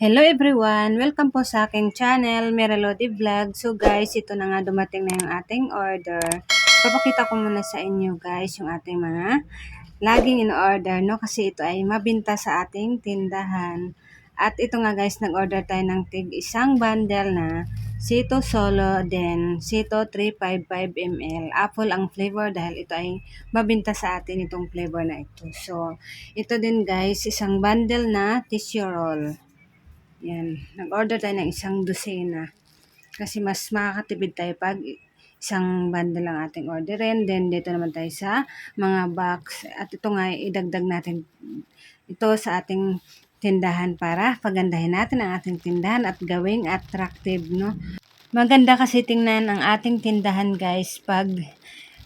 Hello everyone! Welcome po sa aking channel, Meralodi Vlog. So guys, ito na nga dumating na yung ating order. Papakita ko muna sa inyo guys yung ating mga laging in order no kasi ito ay mabinta sa ating tindahan. At ito nga guys, nag-order tayo ng tig isang bundle na Sito Solo then Sito 355 ml. Apple ang flavor dahil ito ay mabinta sa atin itong flavor na ito. So, ito din guys, isang bundle na tissue roll. Yan. Nag-order tayo ng isang dosena. Kasi mas makakatipid tayo pag isang bundle lang ating orderin. Then, dito naman tayo sa mga box. At ito nga, idagdag natin ito sa ating tindahan para pagandahin natin ang ating tindahan at gawing attractive, no? Maganda kasi tingnan ang ating tindahan, guys, pag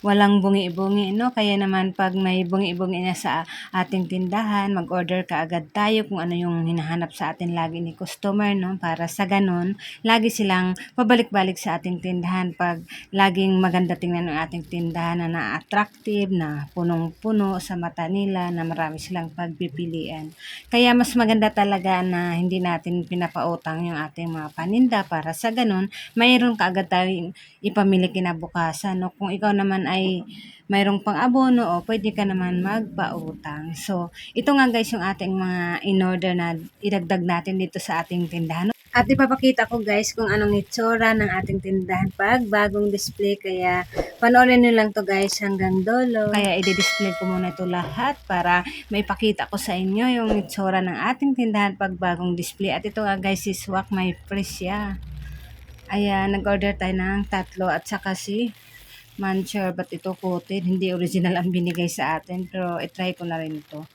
walang bungi-bungi, no? Kaya naman pag may bungi-bungi na sa ating tindahan, mag-order ka agad tayo kung ano yung hinahanap sa atin lagi ni customer, no? Para sa ganon, lagi silang pabalik-balik sa ating tindahan pag laging maganda tingnan ang ating tindahan na na-attractive, na punong-puno sa mata nila, na marami silang pagpipilian. Kaya mas maganda talaga na hindi natin pinapautang yung ating mga paninda para sa ganon, mayroon ka agad tayong ipamili kinabukasan, no? Kung ikaw naman ay mayroong pang abono o pwede ka naman magpautang. So, ito nga guys yung ating mga in-order na idagdag natin dito sa ating tindahan. At ipapakita ko guys kung anong itsura ng ating tindahan pag bagong display. Kaya panoorin nyo lang to guys hanggang dolo. Kaya i-display ko muna ito lahat para maipakita ko sa inyo yung itsura ng ating tindahan pag bagong display. At ito nga guys is Wak My Fresh siya. Ayan, nag-order tayo ng tatlo at saka si Mancher, but ito coated. Hindi original ang binigay sa atin, pero itry ko na rin ito.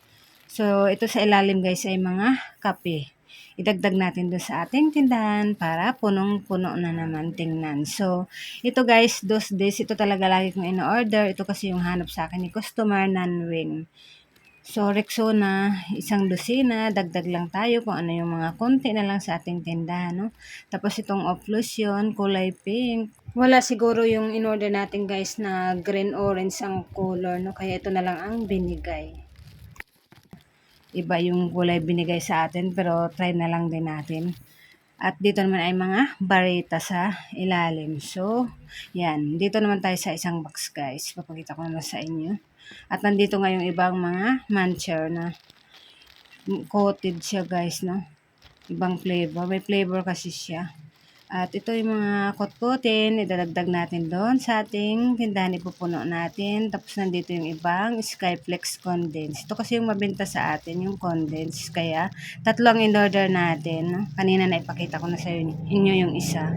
So, ito sa ilalim guys ay mga kape. Idagdag natin doon sa ating tindahan para punong-puno na naman tingnan. So, ito guys, dos days, ito talaga lagi kong in-order. Ito kasi yung hanap sa akin ni customer non-wing. So, Rexona, isang dosina, dagdag lang tayo kung ano yung mga konti na lang sa ating tindahan, no? Tapos itong off-lotion, kulay pink. Wala siguro yung in-order natin guys na green-orange ang color, no? Kaya ito na lang ang binigay. Iba yung kulay binigay sa atin, pero try na lang din natin. At dito naman ay mga barita sa ilalim. So, yan. Dito naman tayo sa isang box guys. Papakita ko naman sa inyo. At nandito nga yung ibang mga mancher na coated siya guys, no? Ibang flavor. May flavor kasi siya. At ito yung mga kotkotin, idadagdag natin doon sa ating tindahan, ipupuno natin. Tapos nandito yung ibang Skyflex condense. Ito kasi yung mabenta sa atin, yung condense. Kaya tatlo ang in-order natin. Kanina na ipakita ko na sa inyo yung isa.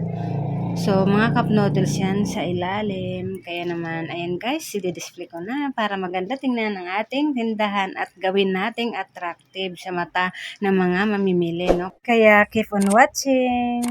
So, mga cup noodles yan sa ilalim. Kaya naman, ayan guys, i-display ko na para maganda tingnan ang ating tindahan at gawin nating attractive sa mata ng mga mamimili, no? Kaya, keep on watching!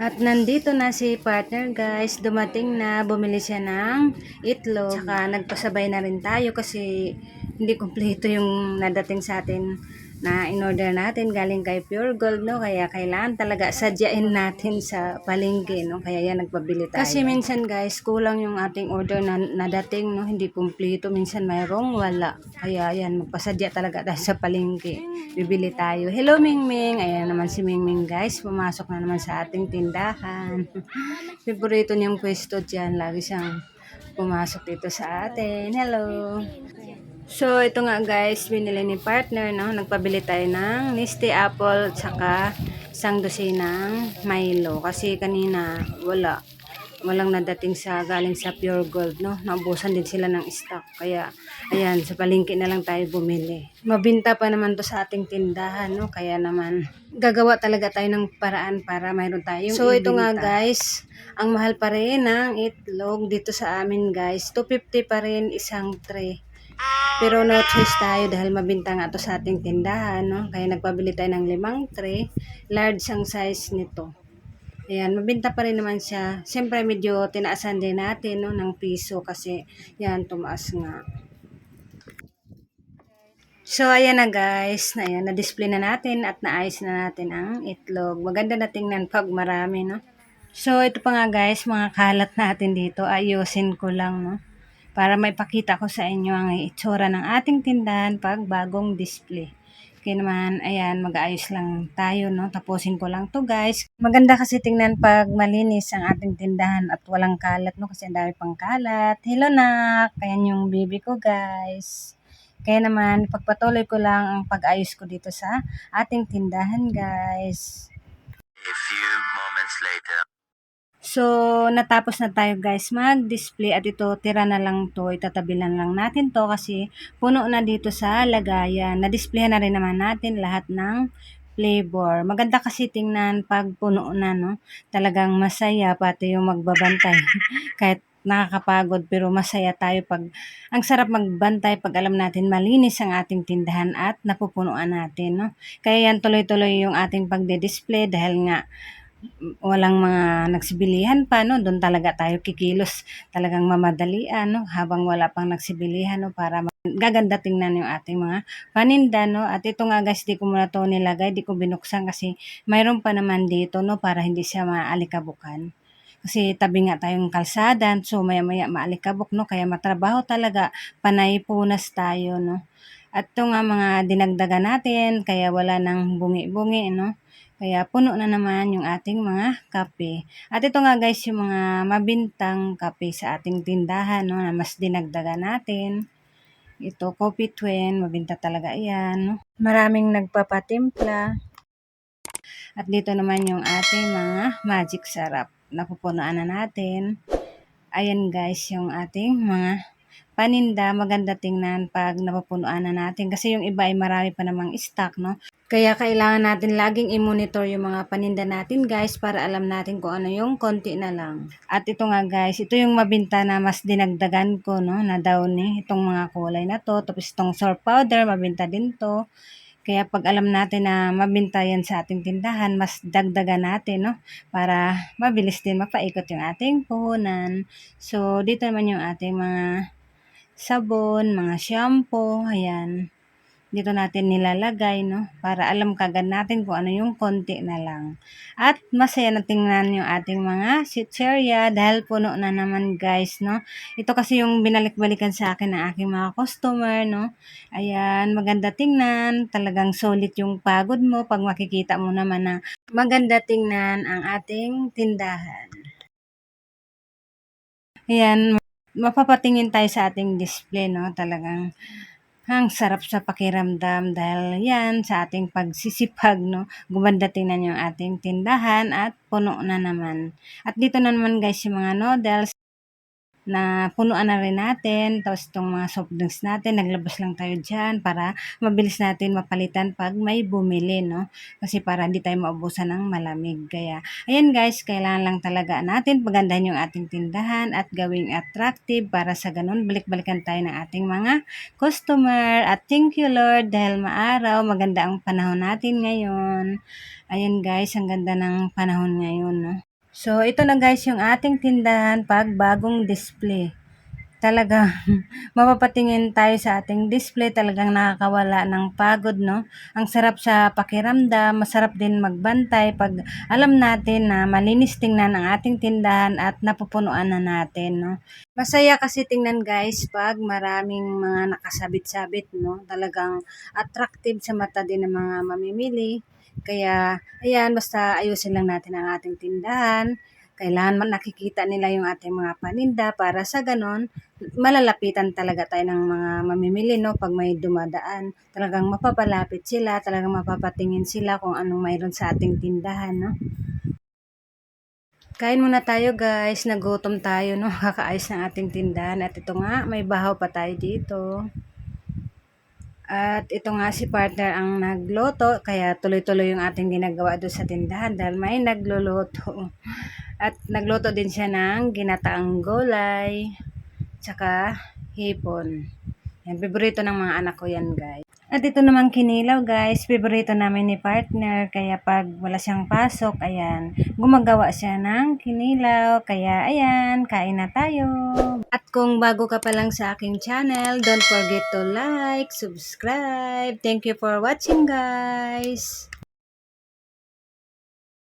At nandito na si partner guys, dumating na, bumili siya ng itlog. Tsaka nagpasabay na rin tayo kasi hindi kumpleto yung nadating sa atin na in-order natin galing kay Pure Gold, no? Kaya kailangan talaga sadyain natin sa palengke, no? Kaya yan, nagpabili tayo. Kasi minsan, guys, kulang yung ating order na nadating, no? Hindi kumpleto. Minsan mayroong wala. Kaya yan, magpasadya talaga tayo sa palengke. Bibili tayo. Hello, Mingming! Ayan naman si Mingming, guys. Pumasok na naman sa ating tindahan. Favorito niyang pwesto dyan. Lagi siyang pumasok dito sa atin. Hello! So, ito nga guys, binili ni partner, no? Nagpabili tayo ng Misty Apple, tsaka isang dosinang Milo. Kasi kanina, wala. Walang nadating sa, galing sa Pure Gold, no? Naubusan din sila ng stock. Kaya, ayan, sa palengke na lang tayo bumili. Mabinta pa naman to sa ating tindahan, no? Kaya naman, gagawa talaga tayo ng paraan para mayroon tayong So, ito nga guys, ang mahal pa rin ng itlog dito sa amin guys. 250 pa rin isang tray. Pero no choice tayo dahil mabinta nga to sa ating tindahan, no? Kaya nagpabili tayo ng limang tray. Large ang size nito. Ayan, mabinta pa rin naman siya. Siyempre, medyo tinaasan din natin, no, ng piso kasi, yan, tumaas nga. So, ayan na guys. Ayan, na-display na natin at naayos na natin ang itlog. Maganda na tingnan pag marami, no? So, ito pa nga guys, mga kalat natin dito. Ayusin ko lang, no? Para may pakita ko sa inyo ang itsura ng ating tindahan pag bagong display. Kaya naman, ayan, mag-aayos lang tayo, no? Tapusin ko lang to guys. Maganda kasi tingnan pag malinis ang ating tindahan at walang kalat, no? Kasi ang dami pang kalat. Hello, nak! Ayan yung baby ko, guys. Kaya naman, pagpatuloy ko lang ang pag-ayos ko dito sa ating tindahan, guys. A few moments later. So, natapos na tayo guys mag-display at ito, tira na lang to, itatabilan lang natin to kasi puno na dito sa lagayan. Na-display na rin naman natin lahat ng flavor. Maganda kasi tingnan pag puno na, no? Talagang masaya, pati yung magbabantay. Kahit nakakapagod pero masaya tayo pag ang sarap magbantay pag alam natin malinis ang ating tindahan at napupunuan natin no kaya yan tuloy-tuloy yung ating pagde-display dahil nga walang mga nagsibilihan pa, no? Doon talaga tayo kikilos. Talagang mamadalian, no? Habang wala pang nagsibilihan, no? Para gaganda tingnan yung ating mga paninda, no? At ito nga guys, di ko muna to nilagay, di ko binuksan kasi mayroon pa naman dito, no? Para hindi siya maalikabukan. Kasi tabi nga tayong kalsada, so maya maya maalikabok, no? Kaya matrabaho talaga, panay punas tayo, no? At ito nga mga dinagdagan natin, kaya wala nang bungi-bungi, no? Kaya puno na naman yung ating mga kape. At ito nga guys, yung mga mabintang kape sa ating tindahan, no, na mas dinagdagan natin. Ito, Coffee Twin, mabinta talaga yan. No? Maraming nagpapatimpla. At dito naman yung ating mga magic sarap. Napupunuan na natin. Ayan guys, yung ating mga paninda. Maganda tingnan pag napupunuan na natin. Kasi yung iba ay marami pa namang stock, no? Kaya kailangan natin laging i-monitor yung mga paninda natin guys para alam natin kung ano yung konti na lang. At ito nga guys, ito yung mabinta na mas dinagdagan ko no, na downy. Itong mga kulay na to. Tapos itong sour powder, mabinta din to. Kaya pag alam natin na mabinta yan sa ating tindahan, mas dagdagan natin, no? Para mabilis din mapaikot yung ating puhunan. So, dito naman yung ating mga sabon, mga shampoo, ayan dito natin nilalagay, no? Para alam kagad natin kung ano yung konti na lang. At masaya na tingnan yung ating mga sitseria dahil puno na naman guys, no? Ito kasi yung binalik-balikan sa akin ng aking mga customer, no? Ayan, maganda tingnan. Talagang solid yung pagod mo pag makikita mo naman na maganda tingnan ang ating tindahan. Ayan, mapapatingin tayo sa ating display, no? Talagang ang sarap sa pakiramdam dahil yan sa ating pagsisipag, no? Gumanda tingnan yung ating tindahan at puno na naman. At dito na naman guys yung mga noodles na punuan na rin natin. Tapos itong mga soft drinks natin, naglabas lang tayo dyan para mabilis natin mapalitan pag may bumili, no? Kasi para hindi tayo maubusan ng malamig. Kaya, ayan guys, kailangan lang talaga natin pagandahan yung ating tindahan at gawing attractive para sa ganun balik-balikan tayo ng ating mga customer. At thank you Lord dahil maaraw, maganda ang panahon natin ngayon. Ayan guys, ang ganda ng panahon ngayon, no? So, ito na guys yung ating tindahan pag bagong display. Talaga, mapapatingin tayo sa ating display, talagang nakakawala ng pagod, no? Ang sarap sa pakiramdam, masarap din magbantay pag alam natin na malinis tingnan ang ating tindahan at napupunuan na natin, no? Masaya kasi tingnan guys pag maraming mga nakasabit-sabit, no? Talagang attractive sa mata din ng mga mamimili. Kaya, ayan, basta ayusin lang natin ang ating tindahan. Kailangan man nakikita nila yung ating mga paninda para sa ganon, malalapitan talaga tayo ng mga mamimili, no? Pag may dumadaan, talagang mapapalapit sila, talagang mapapatingin sila kung anong mayroon sa ating tindahan, no? Kain muna tayo guys, nagutom tayo, no? Kakaayos ng ating tindahan. At ito nga, may bahaw pa tayo dito. At ito nga si partner ang nagloto, kaya tuloy-tuloy yung ating ginagawa doon sa tindahan dahil may nagluluto. At nagluto din siya ng ginataang gulay, tsaka hipon. Yan, paborito ng mga anak ko yan guys. At ito naman kinilaw guys, paborito namin ni partner, kaya pag wala siyang pasok, ayan, gumagawa siya ng kinilaw, kaya ayan, kain na tayo. At kung bago ka pa lang sa aking channel, don't forget to like, subscribe. Thank you for watching guys!